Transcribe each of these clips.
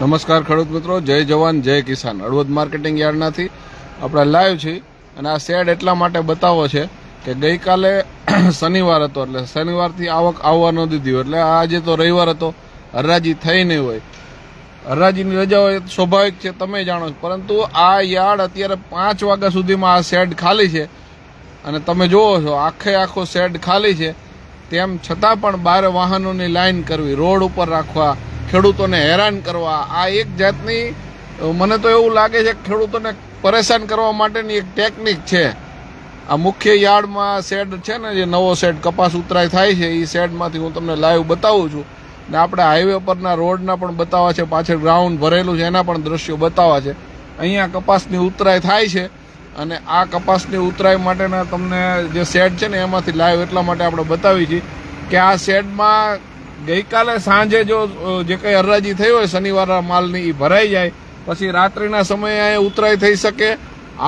નમસ્કાર ખેડૂત મિત્રો, જય જવાન, જય કિસાન. હળવદ માર્કેટિંગ યાર્ડનાથી આપણે લાઈવ છીએ અને આ શેડ એટલા માટે બતાવો છે કે ગઈકાલે શનિવાર હતો એટલે શનિવારથી આવક આવવા ન દીધી એટલે આજે તો રવિવાર હતો, હરાજી થઈ નહીં હોય. હરાજીની રજા હોય સ્વાભાવિક છે, તમે જાણો છો. પરંતુ આ યાર્ડ અત્યારે પાંચ વાગ્યા સુધીમાં આ શેડ ખાલી છે. અને તમે જુઓ છો, આખે આખો શેડ ખાલી છે. તેમ છતાં પણ બાર વાહનોની લાઈન કરવી, રોડ ઉપર રાખવા ખેડૂતોને હેરાન કરવા. આ એક જાતની મને તો એવું લાગે છે કે ખેડૂતોને પરેશાન કરવા માટેની એક ટેકનિક છે. આ મુખ્ય યાર્ડમાં શેડ છે ને, જે નવો શેડ કપાસ ઉતરાય થાય છે એ શેડમાંથી હું તમને લાઈવ બતાવું છું. ને આપણે હાઈવે પરના રોડના પણ બતાવવા છે, પાછળ ગ્રાઉન્ડ ભરેલું છે, એના પણ દ્રશ્યો બતાવવા છે. અહીંયા કપાસની ઉતરાય થાય છે અને આ કપાસની ઉતરાય માટેના તમને જે શેડ છે ને, એમાંથી લાઈવ એટલા માટે આપણે બતાવી છીએ કે આ શેડમાં ગઈકાલે સાંજે જો જે કંઈ હરાજી થઈ હોય, શનિવારના માલની એ ભરાઈ જાય. પછી રાત્રિના સમયે અહીં ઉતરાય થઈ શકે.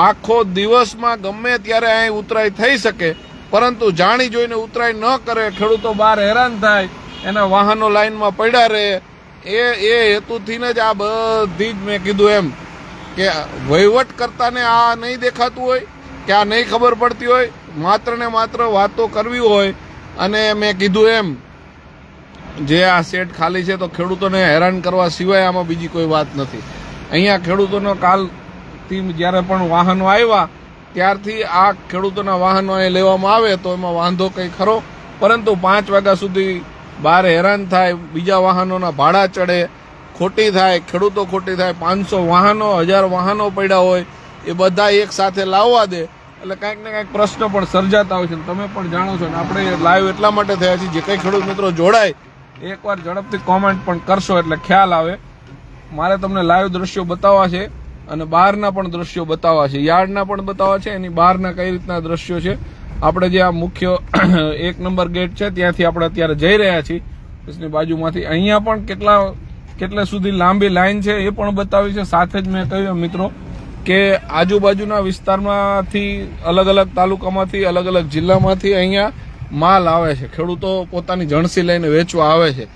આખો દિવસમાં ગમે ત્યારે અહીં ઉતરાય થઈ શકે. પરંતુ જાણી જોઈને ઉતરાય ન કરે, ખેડૂતો બહાર હેરાન થાય, એના વાહનો લાઈનમાં પડ્યા રહે. એ એ હેતુથી જ આ બધી જ મેં કીધું એમ કે વહીવટ કરતાને આ નહીં દેખાતું હોય, કે આ નહીં ખબર પડતી હોય માત્ર ને માત્ર વાતો કરવી હોય. અને મેં કીધું એમ જે આ સેટ ખાલી છે તો ખેડૂતોને હેરાન કરવા સિવાય આમાં બીજી કોઈ વાત નથી. અહીંયા ખેડૂતોનો કાલથી જ્યારે પણ વાહનો આવ્યા, ત્યારથી આ ખેડૂતોના વાહનો અહીં લેવામાં આવે તો એમાં વાંધો કંઈ ખરો. પરંતુ પાંચ વાગ્યા સુધી બહાર હેરાન થાય, બીજા વાહનોના ભાડા ચડે, ખોટી થાય, ખેડૂતો ખોટી થાય, પાંચસો વાહનો, હજાર વાહનો પડ્યા હોય, એ બધા એક સાથે લાવવા દે. એટલે કાંઈક ને કાંઈક પ્રશ્ન પણ સર્જાતા હોય છે તમે પણ જાણો છો ને, આપણે લાઈવ એટલા માટે થયા છીએ, જે કંઈ ખેડૂત મિત્રો જોડાય એકવાર ઝડપથી કોમેન્ટ પણ કરશો એટલે ખ્યાલ આવે. મારે તમને લાઈવ દ્રશ્યો બતાવવા છે અને બહારના પણ દ્રશ્યો બતાવવા છે. યાર્ડના પણ બતાવવા છે. એની બહારના કઈ રીતના દ્રશ્યો છે? આપણે જે આ મુખ્ય એક નંબર ગેટ છે, ત્યાંથી આપણે અત્યારે જઈ રહ્યા છીએ. એની બાજુમાંથી અહીંયા પણ કેટલા, કેટલે સુધી લાંબી લાઈન છે એ પણ બતાવી છે. સાથે જ મેં કહ્યું મિત્રો કે આજુબાજુના વિસ્તારમાંથી અલગ અલગ તાલુકામાંથી અલગ અલગ જિલ્લામાંથી અહીંયા માલ આવે છે. ખેડૂતો પોતાની જણસી લઈને વેચવા આવે છે.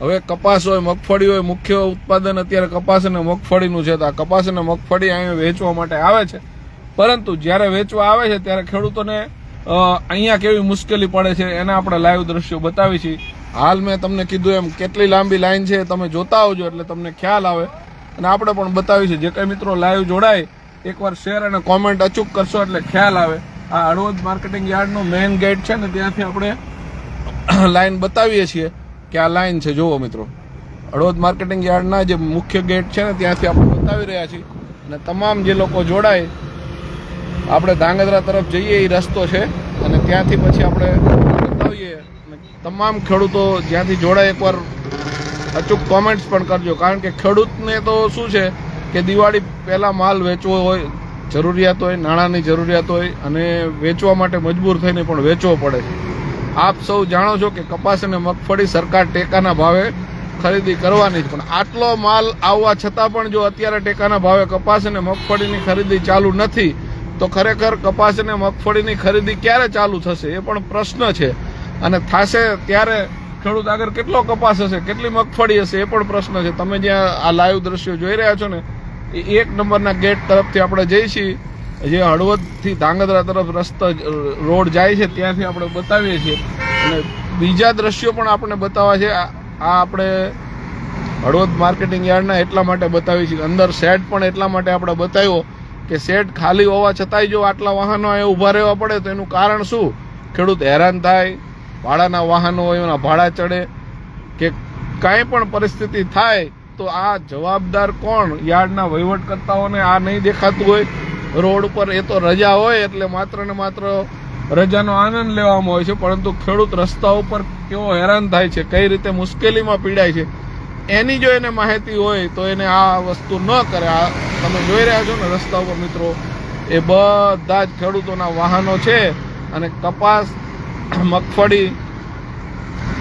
હવે કપાસ હોય, મગફળી હોય, મુખ્ય ઉત્પાદન અત્યારે કપાસ અને મગફળીનું છે. તો આ કપાસ અને મગફળી અહીંયા વેચવા માટે આવે છે. પરંતુ જ્યારે વેચવા આવે છે, ત્યારે ખેડૂતોને અહીંયા કેવી મુશ્કેલી પડે છે એના આપણે લાઈવ દ્રશ્યો બતાવી છીએ. હાલ મેં તમને કીધું એમ, કેટલી લાંબી લાઈન છે તમે જોતા આવજો એટલે તમને ખ્યાલ આવે. અને આપણે પણ બતાવી છે જે કંઈ મિત્રો લાઈવ જોડાય, એકવાર શેર અને કોમેન્ટ અચૂક કરશો એટલે ખ્યાલ આવે. આ હળવદ માર્કેટિંગ યાર્ડનો મેઇન ગેટ છે ને ત્યાંથી આપણે લાઈન બતાવીએ છીએ કે આ લાઈન છે. જુઓ મિત્રો. હળવદ માર્કેટિંગ યાર્ડના જે મુખ્ય ગેટ છે ને ત્યાંથી આપણે બતાવી રહ્યા છીએ. અને તમામ જે લોકો જોડાય, આપણે ધાંગધ્રા તરફ જઈએ, એ રસ્તો છે. અને ત્યાંથી પછી આપણે બતાવીએ. તમામ ખેડૂતો જ્યાંથી જોડાય, એકવાર અચૂક કોમેન્ટ્સ પણ કરજો. કારણ કે ખેડૂતને તો શું છે કે દિવાળી પહેલાં માલ વેચવો હોય જરૂરિયાત હોય નાણાંની જરૂરિયાત હોય અને વેચવા માટે મજબૂર થઈને પણ વેચવો પડે છે. આપ સૌ જાણો છો કે કપાસ અને મગફળી સરકાર ટેકાના ભાવે ખરીદી કરવાની છે પણ આટલો માલ આવવા છતાં પણ જો અત્યારે ટેકાના ભાવે કપાસ અને મગફળીની ખરીદી ચાલુ નથી, તો ખરેખર કપાસ અને મગફળીની ખરીદી ક્યારે ચાલુ થશે એ પણ પ્રશ્ન છે. અને થશે ત્યારે ખેડૂત આગળ કેટલો કપાસ હશે, કેટલી મગફળી હશે એ પણ પ્રશ્ન છે. તમે જ્યાં આ લાઈવ દ્રશ્યો જોઈ રહ્યા છો ને એ એક નંબરના ગેટ તરફથી આપણે જઈ છીએ જે હળવદથી ધાંગધ્રા તરફ રસ્તો રોડ જાય છે ત્યાંથી આપણે બતાવીએ છીએ. અને બીજા દ્રશ્યો પણ આપણે બતાવવા છે. આ આપણે હળવદ માર્કેટિંગ યાર્ડના એટલા માટે બતાવી છે અંદર શેડ પણ એટલા માટે આપણે બતાવ્યો કે શેડ ખાલી હોવા છતાંય જો આટલા વાહનો એ ઊભા રહેવા પડે તો એનું કારણ શું? ખેડૂત હેરાન થાય, ભાડાના વાહનો હોય, એના ભાડા ચડે, કે કાંઈ પણ પરિસ્થિતિ થાય તો આ જવાબદાર કોણ? યાર્ડના વહીવટકર્તાઓને આ નહીં દેખાતું હોય. રોડ ઉપર એ તો રજા હોય એટલે માત્ર ને માત્ર રજાનો આનંદ લેવામાં હોય છે, પરંતુ ખેડૂત રસ્તા ઉપર કેવો હેરાન થાય છે, કઈ રીતે મુશ્કેલીમાં પીડાય છે, એની જો એને માહિતી હોય તો એને આ વસ્તુ ન કરે. આ તમે જોઈ રહ્યા છો ને રસ્તા ઉપર મિત્રો, એ બધા જ ખેડૂતોના વાહનો છે અને કપાસ, મગફળી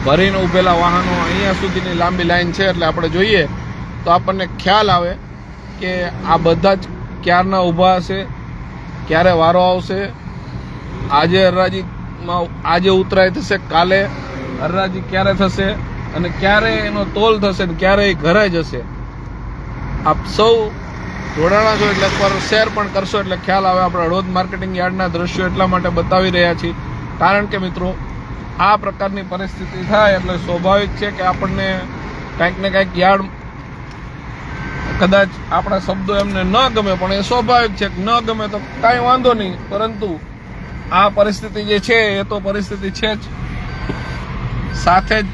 ભરીને ઉભેલા વાહનો અહીંયા સુધીની લાંબી લાઈન છે, એટલે આપણે જોઈએ તો આપણને ખ્યાલ આવે કે આ બધા જ ક્યારના ઊભા હશે, ક્યારે વારો આવશે. આજે હરરાજીમાં આજે ઉતરાય થશે, કાલે હરરાજી ક્યારે થશે અને ક્યારે એનો તોલ થશે ને ક્યારે એ ઘરે જશે આપ સૌ જોડાણા છો એટલે એકવાર શેર પણ કરશો એટલે ખ્યાલ આવે આપણે હળવદ માર્કેટિંગ યાર્ડના દ્રશ્યો એટલા માટે બતાવી રહ્યા છીએ. કારણ કે મિત્રો, આ પ્રકારની પરિસ્થિતિ થાય એટલે સ્વાભાવિક છે કે આપણને કાંઈક ને કાંઈક યાર્ડ કદાચ આપણા શબ્દો એમને ન ગમે, પણ એ સ્વાભાવિક છે ન ગમે તો કાંઈ વાંધો નહીં. પરંતુ આ પરિસ્થિતિ જે છે, એ તો પરિસ્થિતિ છે જ. સાથે જ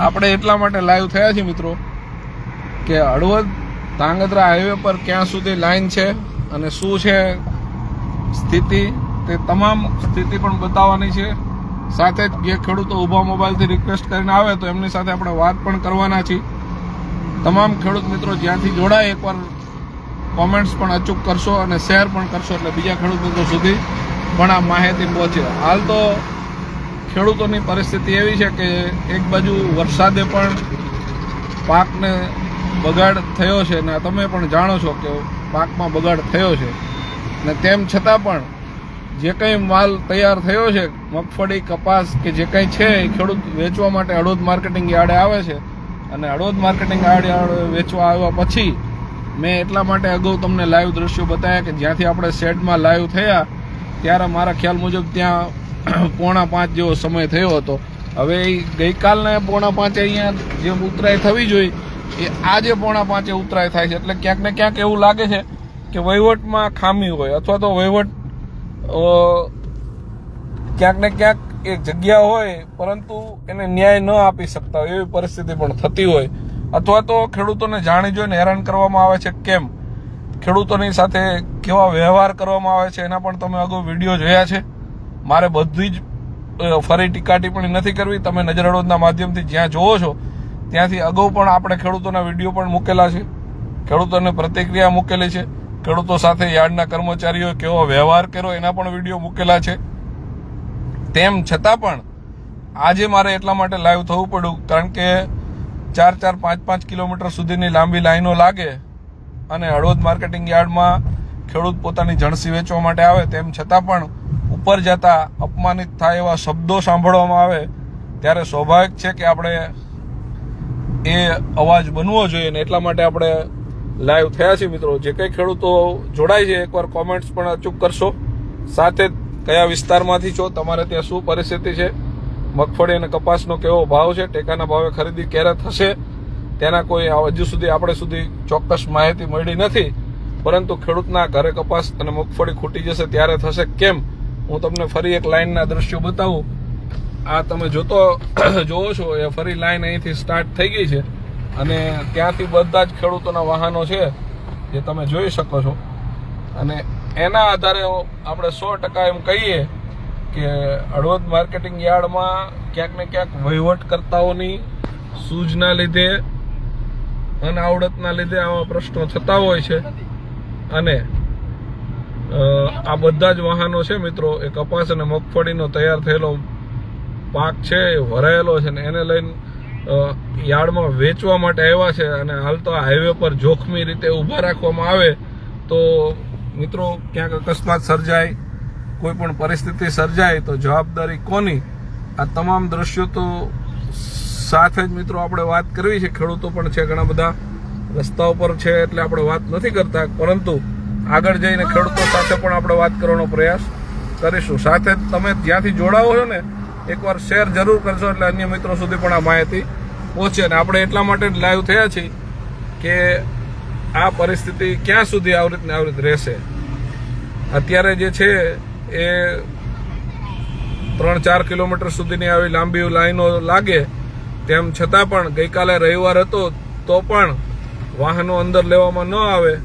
આપણે એટલા માટે લાઈવ થયા છીએ મિત્રો કે હળવદ ધાંગધ્રા હાઈવે પર ક્યાં સુધી લાઈન છે અને શું છે સ્થિતિ, તે તમામ સ્થિતિ પણ બતાવવાની છે. સાથે જ જે ખેડૂતો ઊભા મોબાઈલથી રિક્વેસ્ટ કરીને આવે તો એમની સાથે આપણે વાત પણ કરવાના છીએ. તમામ ખેડૂત મિત્રો જ્યાંથી જોડાય, એકવાર કોમેન્ટ્સ પણ અચૂક કરશો અને શેર પણ કરશો એટલે બીજા ખેડૂત મિત્રો સુધી પણ આ માહિતી પહોંચે. હાલ તો ખેડૂતોની પરિસ્થિતિ એવી છે કે એક બાજુ વરસાદે પણ પાકને બગાડ થયો છે ને તમે પણ જાણો છો કે પાકમાં બગાડ થયો છે. ને તેમ છતાં પણ જે કંઈ માલ તૈયાર થયો છે, મગફળી, કપાસ કે જે કંઈ છે, એ ખેડૂત વેચવા માટે હળવદ માર્કેટિંગ યાર્ડે આવે છે. અને હળવદ માર્કેટિંગ યાર્ડ વેચવા આવ્યા પછી મેં એટલા માટે અગાઉ તમને લાઈવ દ્રશ્યો બતાવ્યા કે જ્યાંથી આપણે શેડમાં લાઈવ થયા, ત્યારે મારા ખ્યાલ મુજબ ત્યાં પોણા પાંચ જેવો સમય થયો હતો. હવે એ ગઈકાલને પોણા પાંચે અહીંયા જે ઉતરાય થવી જોઈએ, એ આજે પોણા પાંચે ઉતરાય થાય છે. એટલે ક્યાંક ને ક્યાંક એવું લાગે છે કે વહીવટમાં ખામી હોય અથવા તો વહીવટ ક્યાંક ને ક્યાંક એક જગ્યા હોય, પરંતુ એને ન્યાય ન આપી શકતા હોય, એવી પરિસ્થિતિ પણ થતી હોય. અથવા તો ખેડૂતોને જાણી જોઈને હેરાન કરવામાં આવે છે કેમ? ખેડૂતોની સાથે કેવા વ્યવહાર કરવામાં આવે છે એના પણ તમે અગાઉ વીડિયો જોયા છે. મારે બધી જ ફરી ટીકા ટિપ્પણી નથી કરવી. તમે નજર માધ્યમથી જ્યાં જોવો છો, ત્યાંથી અગાઉ પણ આપણે ખેડૂતોના વીડિયો પણ મૂકેલા છે. ખેડૂતોને પ્રતિક્રિયા મૂકેલી છે. ખેડૂતો સાથે યાર્ડના કર્મચારીઓ કેવો વ્યવહાર કર્યો એના પણ વીડિયો મૂકેલા છે. તેમ છતાં પણ આજે મારે એટલા માટે લાઈવ થવું પડ્યું, કારણ કે ચાર ચાર, પાંચ પાંચ કિલોમીટર સુધીની લાંબી લાઈનો લાગે અને હળવદ માર્કેટિંગ યાર્ડમાં ખેડૂત પોતાની જણસી વેચવા માટે આવે, તેમ છતાં પણ ઉપર જતા અપમાનિત થાય એવા શબ્દો સાંભળવામાં આવે, ત્યારે સ્વાભાવિક છે કે આપણે એ અવાજ બનવો જોઈએ ને એટલા માટે આપણે લાઈવ થયા છીએ મિત્રો. જે કંઈ ખેડૂતો જોડાય છે, એકવાર કોમેન્ટ્સ પણ અચૂક કરશો. સાથે જ કયા વિસ્તારમાંથી છો? તમારે ત્યાં શું પરિસ્થિતિ છે? મગફળી અને કપાસનો કેવો ભાવ છે? ટેકાના ભાવે ખરીદી ક્યારે થશે? તેના કોઈ હજુ સુધી આપણે સુધી ચોક્કસ માહિતી મળી નથી. પરંતુ ખેડૂતના ઘરે કપાસ અને મગફળી ખૂટી જશે ત્યારે થશે કેમ? હું તમને ફરી એક લાઈનના દ્રશ્યો બતાવું. આ તમે જોતો જોવો છો, એ ફરી લાઈન અહીંથી સ્ટાર્ટ થઈ ગઈ છે. અને ત્યાંથી બધા જ ખેડૂતોના વાહનો છે, જે તમે જોઈ શકો છો. અને એના આધારે આપણે સો ટકા એમ કહીએ કે હળવદ માર્કેટિંગ યાર્ડમાં ક્યાંક ને ક્યાંક વહીવટકર્તાઓની સૂઝના લીધે અનાવડતના લીધે આવા પ્રશ્નો થતા હોય છે. અને આ બધા જ વાહનો છે મિત્રો, એ કપાસ અને મગફળીનો તૈયાર થયેલો પાક છે, એ ભરાયેલો છે ને એને લઈને યાર્ડમાં વેચવા માટે આવ્યા છે અને હાલ તો હાઈવે પર જોખમી રીતે ઊભા રાખવામાં આવે તો મિત્રો, ક્યાંક અકસ્માત સર્જાય, કોઈ પણ પરિસ્થિતિ સર્જાય, તો જવાબદારી કોની? આ તમામ દ્રશ્યો તો સાથે જ મિત્રો આપણે વાત કરવી છે. ખેડૂતો પણ છે ઘણા બધા. રસ્તા ઉપર છે એટલે આપણે વાત નથી કરતા, પરંતુ આગળ જઈને ખેડૂતો સાથે પણ આપણે વાત કરવાનો પ્રયાસ કરીશું. સાથે તમે જ્યાંથી જોડાવો છો ને, એકવાર શેર જરૂર કરશો એટલે અન્ય મિત્રો સુધી પણ આ માહિતી પહોંચે. અને આપણે એટલા માટે લાઈવ થયા છીએ કે આ પરિસ્થિતિ ક્યાં સુધી આવી ને આવી રીતે રહેશે? અત્યારે જે છે, એ ત્રણ ચાર કિલોમીટર સુધીની આવી લાંબી લાઈનો લાગે, તેમ છતાં પણ ગઈકાલે રવિવાર હતો, તો પણ વાહનો અંદર લેવામાં ન આવે.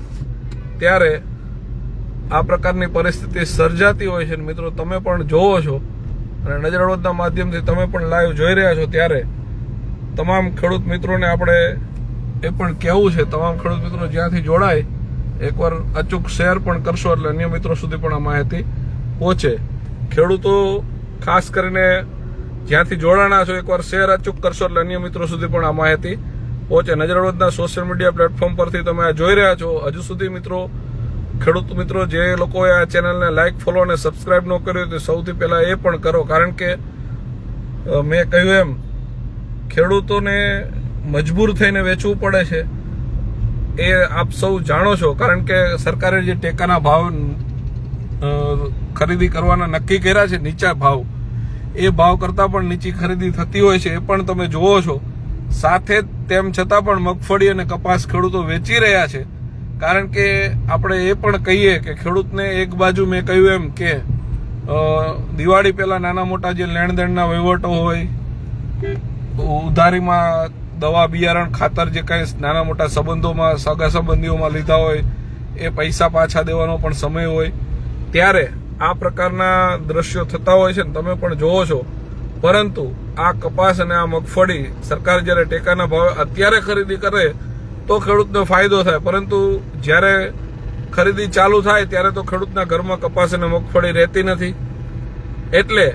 ત્યારે આ પ્રકારની પરિસ્થિતિ સર્જાતી હોય છે. મિત્રો, તમે પણ જોવો છો અને નજરવડના માધ્યમથી તમે પણ લાઈવ જોઈ રહ્યા છો ત્યારે તમામ ખેડૂત મિત્રોને આપણે એ પણ કહેવું છે, તમામ ખેડૂત મિત્રો જ્યાંથી જોડાય, એકવાર અચૂક શેર પણ કરશો એટલે અન્ય મિત્રો સુધી પણ આ માહિતી પહોંચે. ખેડૂતો ખાસ કરીને જ્યાંથી જોડાણા છો, એકવાર શેર અચૂક કરશો એટલે અન્ય મિત્રો સુધી પણ આ માહિતી પહોંચે. નજરવડના સોશિયલ મીડિયા પ્લેટફોર્મ પરથી તમે આ જોઈ રહ્યા છો. હજુ સુધી મિત્રો, ખેડૂત મિત્રો જે લોકોએ આ ચેનલને લાઇક ફોલો અને સબસ્ક્રાઇબ ન કર્યું તો સૌથી પહેલા એ પણ કરો. કારણ કે મેં કહ્યું એમ, ખેડૂતોને મજબૂર થઈને વેચવું પડે છે, એ આપ સૌ જાણો છો. કારણ કે સરકારે જે ટેકાના ભાવ ખરીદી કરવાના નક્કી કર્યા છે, નીચા ભાવ, એ ભાવ કરતાં પણ નીચી ખરીદી થતી હોય છે, એ પણ તમે જુઓ છો. સાથે તેમ છતાં પણ મગફળી અને કપાસ ખેડૂતો વેચી રહ્યા છે. કારણ કે આપણે એ પણ કહીએ કે ખેડૂતને એક બાજુ મેં કહ્યું એમ કે દિવાળી પહેલાં નાના મોટા જે લેણ દેણના વહીવટો હોય, ઉધારીમાં દવા બિયારણ, ખાતર જે કાંઈ નાના મોટા સંબંધોમાં, સગા સંબંધીઓમાં લીધા હોય, એ પૈસા પાછા દેવાનો પણ સમય હોય. ત્યારે આ પ્રકારના દ્રશ્યો થતા હોય છે ને તમે પણ જોવો છો. પરંતુ આ કપાસ અને આ મગફળી સરકાર જ્યારે ટેકાના ભાવે અત્યારે ખરીદી કરે, તો ખેડૂતને ફાયદો થાય. પરંતુ જ્યારે ખરીદી ચાલુ થાય, ત્યારે તો ખેડૂતના ઘરમાં કપાસ અને મગફળી રહેતી નથી. એટલે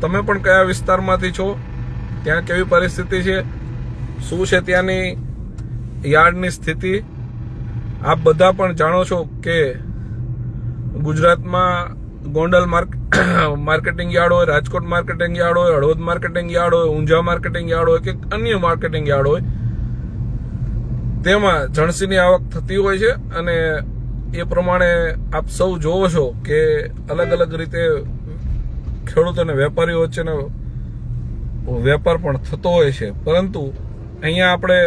તમે પણ કયા વિસ્તારમાંથી છો? ત્યાં કેવી પરિસ્થિતિ છે? શું છે ત્યાંની યાર્ડની સ્થિતિ? આપ બધા પણ જાણો છો કે ગુજરાતમાં ગોંડલ માર્ક, માર્કેટિંગ યાર્ડ હોય, રાજકોટ માર્કેટિંગ યાર્ડ હોય, હળવદ માર્કેટિંગ યાર્ડ હોય, ઊંઝા માર્કેટિંગ યાર્ડ હોય કે અન્ય માર્કેટિંગ યાર્ડ હોય, તેમાં જણસીની આવક થતી હોય છે અને એ પ્રમાણે આપ સૌ જોવો છો કે અલગ અલગ રીતે ખેડૂતો અને વેપારીઓ વચ્ચેનો વેપાર પણ થતો હોય છે. પરંતુ અહીંયા આપણે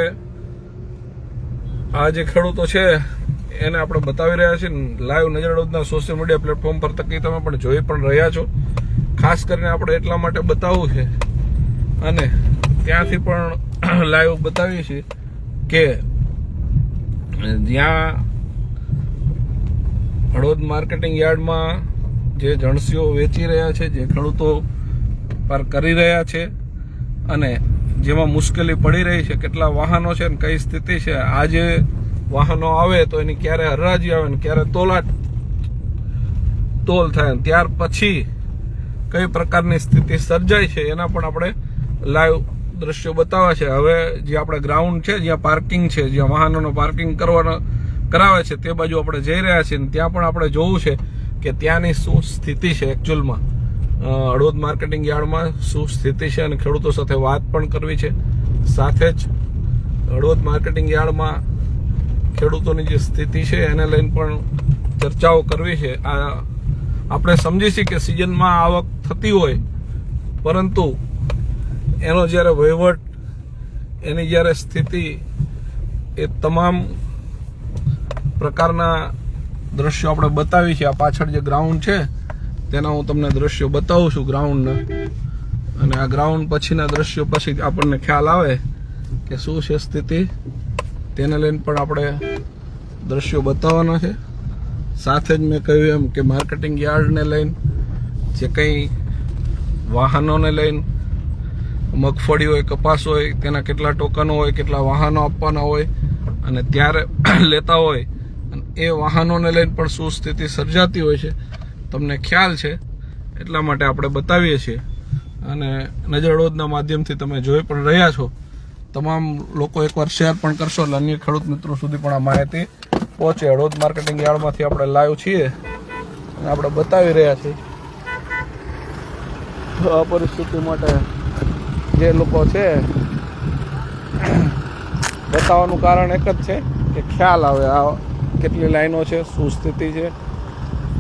આ જે ખેડૂતો છે, એને આપણે બતાવી રહ્યા છીએ લાઈવ નજરડોદના સોશિયલ મીડિયા પ્લેટફોર્મ પર તકી તમે પણ જોઈ પણ રહ્યા છો. ખાસ કરીને આપણે એટલા માટે બતાવવું છે. અને ત્યાંથી પણ લાઈવ બતાવીએ છીએ કે જ્યાં હળવદ માર્કેટિંગ યાર્ડમાં જે જણસીઓ વેચી રહ્યા છે, જે ખેડૂતો પર કરી રહ્યા છે અને જેમાં મુશ્કેલી પડી રહી છે, કેટલા વાહનો છે ને કઈ સ્થિતિ છે, આજે વાહનો આવે તો એની ક્યારે હરાજી આવે ને ક્યારે તોલા તોલ થાય. ત્યાર પછી કઈ પ્રકારની સ્થિતિ સર્જાય છે, એના પણ આપણે લાઈવ દ્રશ્યો બતાવે છે. હવે જે આપણે ગ્રાઉન્ડ છે, જ્યાં પાર્કિંગ છે, જ્યાં વાહનોનો પાર્કિંગ કરવાનો કરાવે છે, તે બાજુ આપણે જઈ રહ્યા છીએ ત્યાં પણ આપણે જોવું છે કે ત્યાંની શું સ્થિતિ છે એકચ્યુઅલમાં હળવદ માર્કેટિંગ યાર્ડમાં શું સ્થિતિ છે અને ખેડૂતો સાથે વાત પણ કરવી છે. સાથે જ હળવદ માર્કેટિંગ યાર્ડમાં ખેડૂતોની જે સ્થિતિ છે એને લઈને પણ ચર્ચાઓ કરવી છે. આ, આપણે સમજી કે સિઝનમાં આવક થતી હોય, પરંતુ એનો જ્યારે વહીવટ, એની જ્યારે સ્થિતિ એ તમામ પ્રકારના દ્રશ્યો આપણે બતાવી છે. આ પાછળ જે ગ્રાઉન્ડ છે તેના હું તમને દ્રશ્યો બતાવું છું ગ્રાઉન્ડના અને આ ગ્રાઉન્ડ પછીના દ્રશ્યો પછી આપણને ખ્યાલ આવે કે શું છે સ્થિતિ. તેને લઈને પણ આપણે દ્રશ્યો બતાવવાના છે. સાથે જ મેં કહ્યું એમ કે માર્કેટિંગ યાર્ડને લઈને, જે કંઈ વાહનોને લઈને મગફળી હોય, કપાસ હોય, તેના કેટલા ટોકનો હોય, કેટલા વાહનો આપવાના હોય, અને ત્યારે લેતા હોય, અને એ વાહનોને લઈને પણ શું સ્થિતિ સર્જાતી હોય છે તમને ખ્યાલ છે, એટલા માટે આપણે બતાવીએ છીએ. અને નજરડોદના માધ્યમથી તમે જોઈ પણ રહ્યા છો. તમામ લોકો એકવાર શેર પણ કરશો. એટલે અન્ય ખેડૂત મિત્રો સુધી પણ આ માહિતી પહોંચે. હળોદ માર્કેટિંગ યાર્ડમાંથી આપણે લાઈવ છીએ. અને આપણે બતાવી રહ્યા છીએ આ પરિસ્થિતિ માટે જે લોકો છે, બતાવવાનું કારણ એક જ છે કે ખ્યાલ આવે આ કેટલી લાઈનો છે, શું સ્થિતિ છે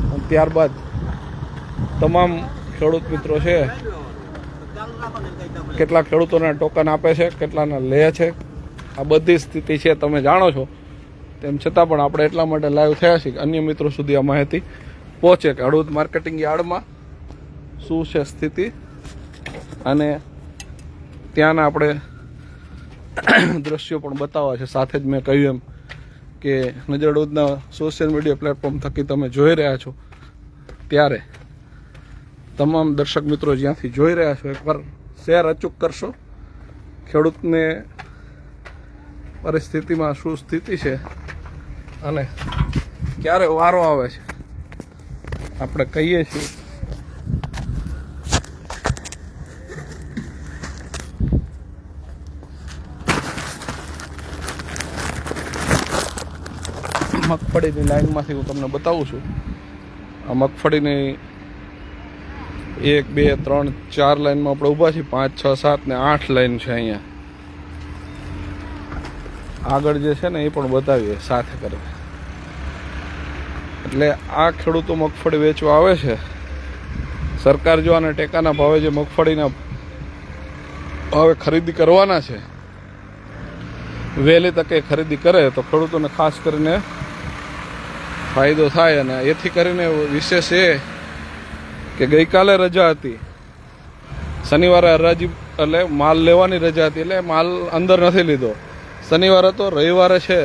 અને ત્યારબાદ તમામ ખેડૂત મિત્રો છે કેટલા ખેડૂતોને ટોકન આપે છે, કેટલાને લે છે. આ બધી સ્થિતિ છે, તમે જાણો છો. તેમ છતાં પણ આપણે એટલા માટે લાઈવ થયા છીએ કે અન્ય મિત્રો સુધી આ માહિતી પહોંચે કે હળવદ માર્કેટિંગ યાર્ડમાં શું છે સ્થિતિ. અને ત્યાંના આપણે દ્રશ્યો પણ બતાવવા છે. સાથે જ મેં કહ્યું એમ કે નજરડોદના સોશિયલ મીડિયા પ્લેટફોર્મ થકી તમે જોઈ રહ્યા છો, ત્યારે તમામ દર્શક મિત્રો જ્યાંથી જોઈ રહ્યા છો, એકવાર શેર અચૂક કરશો. ખેડૂતને પરિસ્થિતિમાં શું સ્થિતિ છે અને ક્યારે વારો આવે છે, આપણે કહીએ છીએ મગફળીની લાઈનમાંથી હું તમને બતાવું છું. આ મગફળીની એક, બે, ત્રણ, ચાર લાઈનમાં આપણે ઊભા છીએ. પાંચ, છ, સાત ને આઠ લાઈન છે અહીંયા. આગળ જે છે ને એ પણ બતાવીએ, સાથે કરે એટલે આ ખેડૂતો મગફળી વેચવા આવે છે. સરકાર જો આને ટેકાના ભાવે જે મગફળીના ભાવે ખરીદી કરવાના છે, વહેલી તકે ખરીદી કરે, તો ખેડૂતોને ખાસ કરીને ફાયદો થાય અને એથી કરીને વિશેષ એ કે ગઈકાલે રજા હતી. શનિવારે હરાજી, એટલે માલ લેવાની રજા હતી, એટલે માલ અંદર નથી લીધો. શનિવારે તો રવિવારે છે.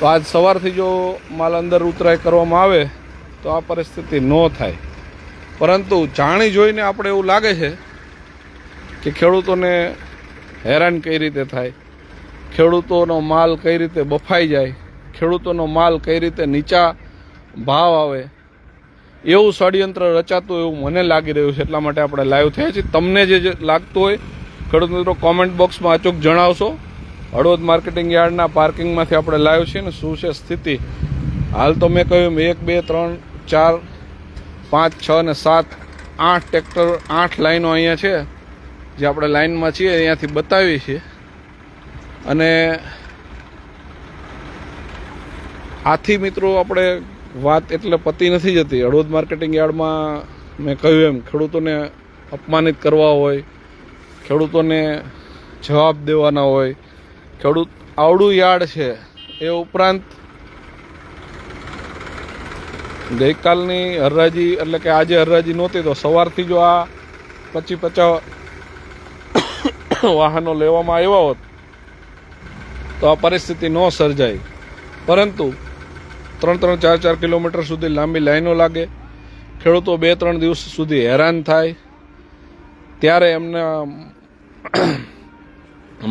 તો આજ સવારથી જો માલ અંદર ઉતરાય કરવામાં આવે, તો આ પરિસ્થિતિ ન થાય. પરંતુ જાણી જોઈને આપણે એવું લાગે છે કે ખેડૂતોને હેરાન કઈ રીતે થાય? ખેડૂતોનો માલ કઈ રીતે બફાઈ જાય? ખેડૂતોનો માલ કઈ રીતે નીચા ભાવ આવે, એવું ષડયંત્ર રચાતું એવું મને લાગી રહ્યું છે. એટલા માટે આપણે લાઈવ થયા છીએ. તમને જે લાગતું હોય, ખેડૂત મિત્રો કોમેન્ટ બોક્સમાં અચૂક જણાવશો. હળવદ માર્કેટિંગ યાર્ડના પાર્કિંગમાંથી આપણે લાઈવ છીએ ને શું છે સ્થિતિ? હાલ તો મેં કહ્યું એક, બે, ત્રણ, ચાર, પાંચ, છ ને સાત, આઠ ટ્રેક્ટર આઠ લાઈનો અહીંયા છે. જે આપણે લાઇનમાં છીએ, અહીંયાથી બતાવી છીએ. અને આથી મિત્રો આપણે વાત એટલે પતી નથી જતી. હળવદ માર્કેટિંગ યાર્ડમાં મેં કહ્યું એમ, ખેડૂતોને અપમાનિત કરવા હોય, ખેડૂતોને જવાબ દેવાના હોય, ખેડૂત આવડું યાર્ડ છે, એ ઉપરાંત ગઈકાલની હરરાજી, એટલે કે આજે હરરાજી નહોતી, તો સવારથી જો આ પચી પચાસ વાહનો લેવામાં આવ્યા હોત, તો આ પરિસ્થિતિ ન સર્જાય. પરંતુ ત્રણ ત્રણ ચાર ચાર કિલોમીટર સુધી લાંબી લાઈનો લાગે. ખેડૂતો બે ત્રણ દિવસ સુધી હેરાન થાય. ત્યારે એમને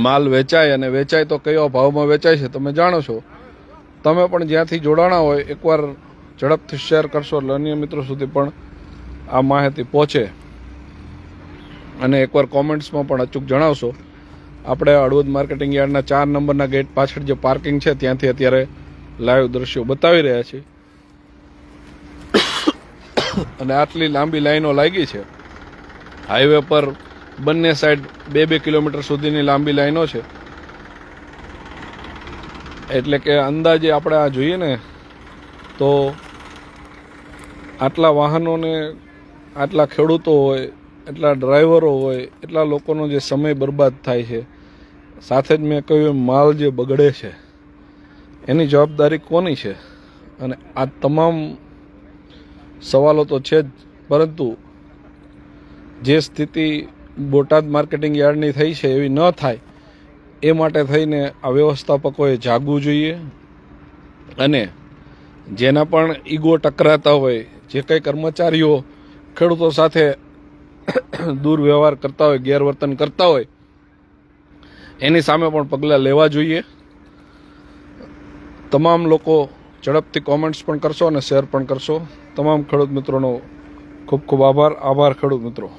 માલ વેચાય અને વેચાય તો કયો ભાવમાં વેચાય છે તમે જાણો છો. તમે પણ જ્યાંથી જોડાણા હોય એકવાર ઝડપથી શેર કરશો એટલે અન્ય મિત્રો સુધી પણ આ માહિતી પહોંચે. અને એકવાર કોમેન્ટ્સમાં પણ અચૂક જણાવશો. આપણે હળવદ માર્કેટિંગ યાર્ડના ચાર નંબરના ગેટ પાછળ જે પાર્કિંગ છે ત્યાંથી અત્યારે લાઈવ દ્રશ્યો બતાવી રહ્યા છે. અને આટલી લાંબી લાઈનો લાગી છે. હાઈવે પર બંને સાઈડ બે બે કિલોમીટર સુધીની લાંબી લાઈનો છે. એટલે કે અંદાજે આપણે આ જોઈએ ને, તો આટલા વાહનોને આટલા ખેડૂતો હોય એટલા ડ્રાઈવરો હોય એટલા લોકોનો જે સમય બરબાદ થાય છે, સાથે જ મેં કહ્યું માલ જે બગડે છે. એની જવાબદારી કોની છે? અને આ તમામ સવાલો તો છે જ, પરંતુ જે સ્થિતિ બોટાદ માર્કેટિંગ યાર્ડની થઈ છે એવી ન થાય, એ માટે થઈને આ વ્યવસ્થાપકોએ જાગવું જોઈએ અને જેના પણ ઈગો ટકરાતા હોય, જે કંઈ કર્મચારીઓ ખેડૂતો સાથે દુર્વ્યવહાર કરતા હોય, ગેરવર્તન કરતા હોય, એની સામે પણ પગલાં લેવા જોઈએ. તમામ લોકો ઝડપથી કોમેન્ટ્સ પણ કરશો અને શેર પણ કરશો. તમામ ખેડૂત મિત્રોનો ખૂબ ખૂબ આભાર. આભાર ખેડૂત મિત્રો.